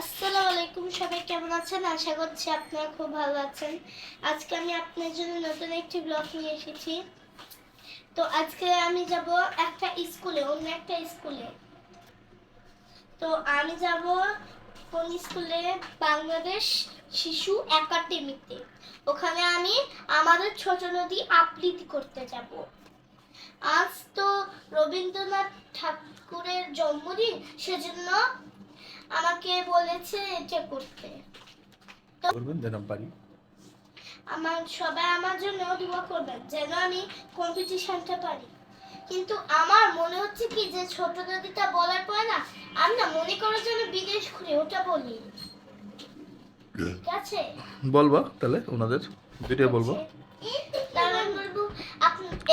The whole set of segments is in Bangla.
আসসালামু আলাইকুম, সবাই কেমন আছেন? আশা করছি আপনারা খুব ভালো আছেন। আজকে আমি আপনার জন্য নতুন একটি ব্লগ নিয়ে এসেছি। তো আজকে আমি যাব একটা স্কুলে, অন্য একটা স্কুলে। তো আমি যাব কোন স্কুলে? বাংলাদেশ শিশু একাডেমিতে। ওখানে আমি আমাদের ছোট নদী আবৃত্তি করতে যাব। আজ তো রবীন্দ্রনাথ ঠাকুরের জন্মদিন, সেজন্য আমাকে বলেছে এটা করতে। করবেন যেন পারি। আমার সবাই আমার জন্য দোয়া করবেন যেন আমি কম্পিটিশনটা পারি। কিন্তু আমার মনে হচ্ছে কি যে ছোট দাদিটা বলার পরে না আমি না মনে করার জন্য বিদেশ ঘুরে ওটা বলি। ঠিক আছে? বলব তাহলে ওনাদের দুইটাই বলব।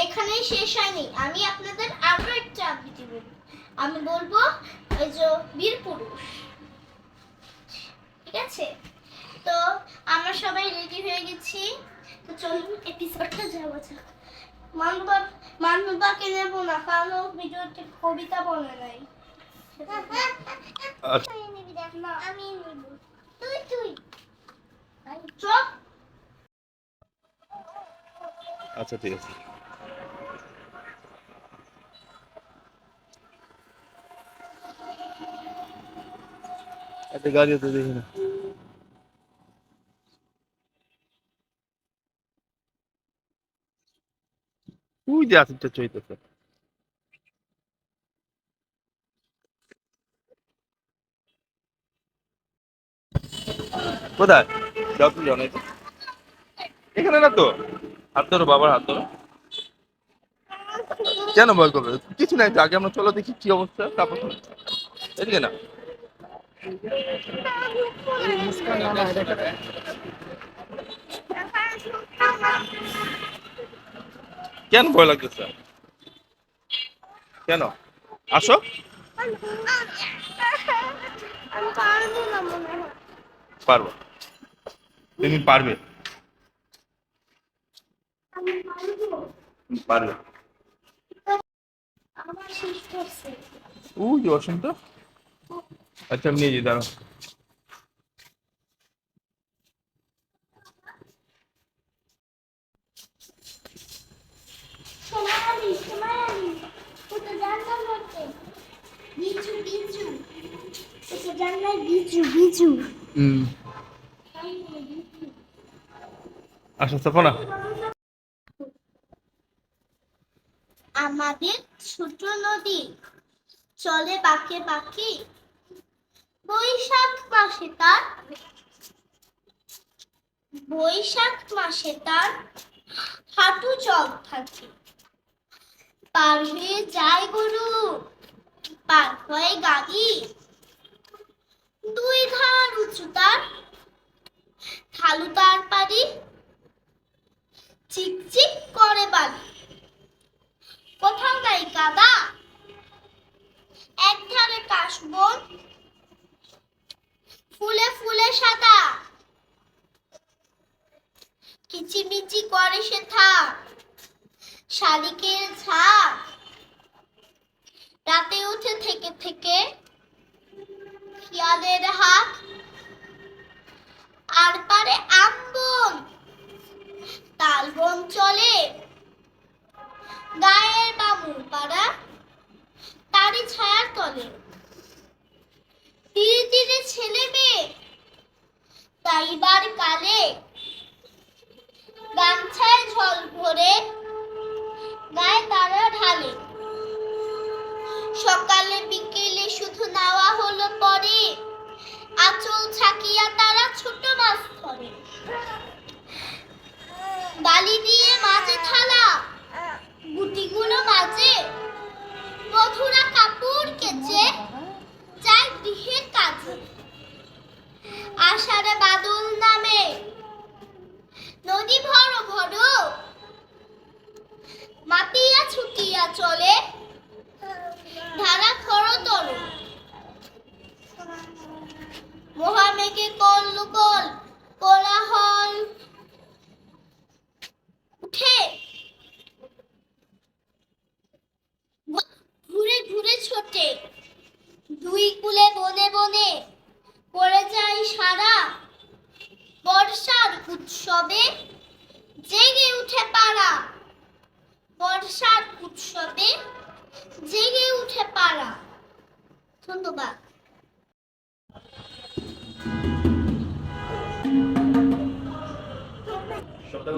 এখানেই শেষ হয়নি। আমি আপনাদের আরও একটা আবৃত্তি বলব। আমি বলব ওই যে বীর পুরুষ। ঠিক আছে? তো আমরা সবাই রেডি হয়ে গেছি। তো চলুন এপিসোডটা যাওয়া যাক। মানবা মানবাকে নেব না কারণ ও ভিডিওতে কবিতা বলে নাই। আচ্ছা। তুই নিবি দেখ না। আমি নিব। তুই তুই। চপ আচ্ছা ঠিক আছে। একটা গাড়ি তো দেখি না। যে আসিফটা চইতেছে। কোথায়? তুমি জানাই এখানে না তো? হাত ধরো, বাবার হাত ধরো। কেন ভয় করবে? কিছু নাই তো আগে আমরা চলো দেখি কি অবস্থা, তারপর এদিকে না। কেন ভয় লাগতেছে? কেন? আসো। পারব। তুমি পারবে। আমি পারব যে অসন্ত আচ্ছা আমি নিয়ে যাই দাঁড়াও। কোথায় জানলাই বিজু বিজু হুম। আসো সফনা। আমাদের ছোট নদী চলে বাঁকে বাঁকে বৈশাখ মাসে তার বৈশাখ মাসে তার হাঁটু জল থাকে। পার হয়ে যায় গরু পার হয়ে গাড়ি। দুই ধার উঁচু তার, খালু তার পারি চিকচিক করে বাড়ি কোথাও নাই কাদা এক ধারে কাশবন, ফুলে ফুলে সাদা। কিচিমিচি করে সে থাক শালিকের ঝাঁক রাতে উঠে থেকে থেকে শিয়ালের হাত। আর পারে আমবন তালবন চলে। গায়ের বামু পাড়া। তারই ছায়ার তলে। ধীরে ধীরে ছেলে মেয়ে। তাইবার কালে। গামছায় জল ভরে গায়ে তারা ঢালে। সকালে বিকেলে শুধু আষাঢ়ে বাদল নামে। নদী ভর ভর। মাতিয়া ছুটিয়া চলে, ধারা খরতর মহামেঘে কল কল কোলাহল উঠে। ঘুরে ঘুরে ছোটে, দুই কুলে বনে বনে। পড়ে যাই সারা বর্ষার উৎসবে জেগে উঠে পাড়া। বর্ষার উৎসবে জেগে উঠে পাড়া। ধন্যবাদ।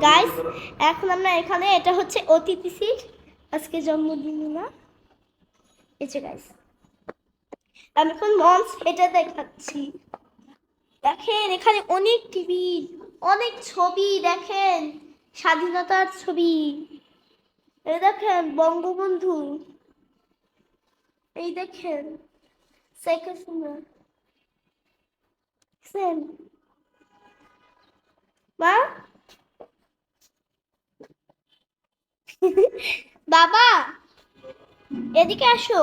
গাইস এখন আমরা এখানে, এটা হচ্ছে অতিথিসির আজকে জন্মদিন না এই যে গাইস আমি এখন মঞ্চ এটা দেখাচ্ছি। দেখেন, এখানে অনেক টিভি অনেক ছবি, দেখেন। স্বাধীনতার ছবি। এই দেখেন, বঙ্গবন্ধু। এই দেখেন, শেখ হাসিনা? মা? বাবা, এদিকে আসো।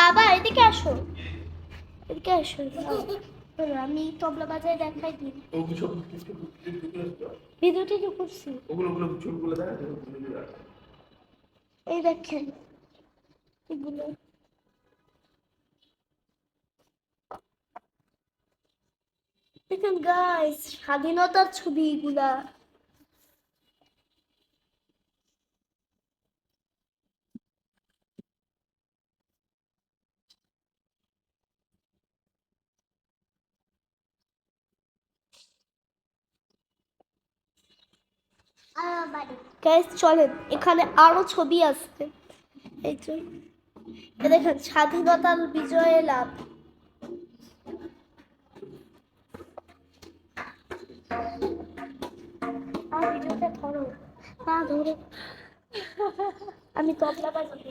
বাবা এদিকে আসো। এদিকে আসো। আমি তবলা বাজায় দেখাই দিই। ভিডিওটি তো করছি? এই দেখেন এগুলো। দেখেন গাইস স্বাধীনতার ছবি এগুলা গাইস চলেন, এখানে আরও ছবি আছে। এই এ দেখেন স্বাধীনতার বিজয়ে লাভ। আমি তবলা বাজাবো।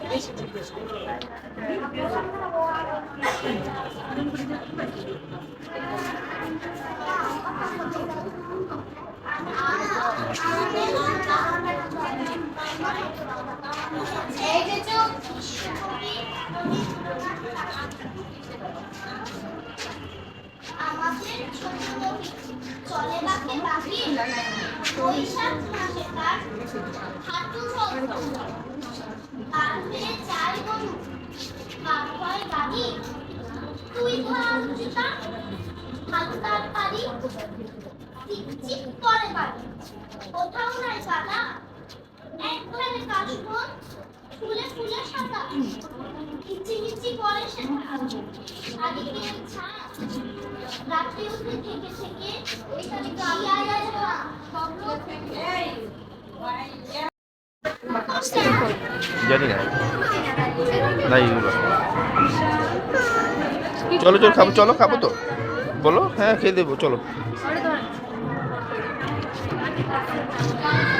দাঁড়িয়ে এই যে যে ছবি আমাদের ছোট নদী চলে বাকে বাকি বৈশাখ মাসে তার হাঁটু চলত কাঁধে চাল গরু। কাক হয় তুই ধর জুতা। হালকার পারি। চিপচিপ করে বাড়ি। কোথাও নাই কাদা একবারে কাশবন। ফুলে ফুলে সাদা। করে সেটা আদিকে ছাপ। রাত্রে উঠে থেকে থেকে গাইয়া যাওয়া স্বপ্ন জানি না। না এইগুলো চলো চলো খাব চলো খাব তো। বলো হ্যাঁ খেয়ে দেবো চলো। আরে।